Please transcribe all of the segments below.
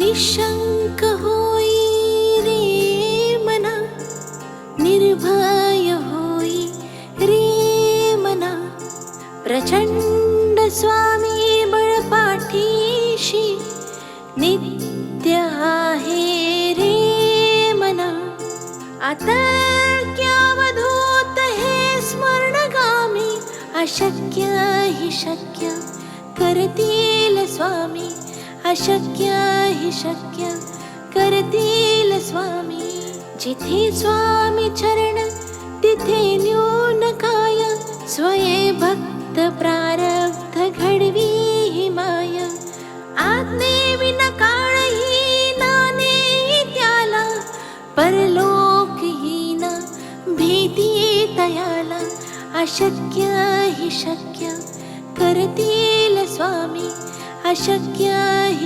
निशंक होई रे मना निर्भय होई रे मना। प्रचंड स्वामी बळपाठीशी नित्य आहे रे मना। अतर्क्यावधूत हे स्मरणगामी अशक्य हि शक्य करतील स्वामी अशक्य हि शक्य करतील स्वामी. जिथे स्वामी चरण तिथे न्यून काय. स्वये भक्त प्रारब्ध घडवी हि माय. आज्ञेविन काळही नाने त्याला. परलोकहीन भीती तयाला. अशक्य हि शक्य करतील स्वामी. अशक्य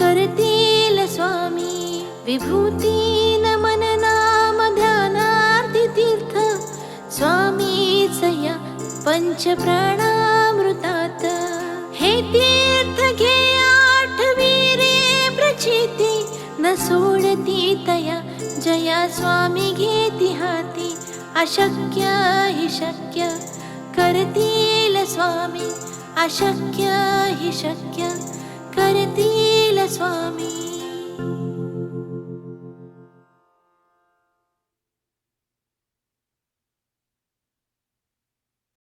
करतील स्वामी. विभूती नमन नाम ध्यानार्थ तीर्थ स्वामीच या पंच प्राणामृतात. हे तीर्थ घे आठवी रे प्रचिती. न सोडती तया जया स्वामी घेती हाती. अशक्य हि शक्य करतील स्वामी. अशक्य हि शक्य For me.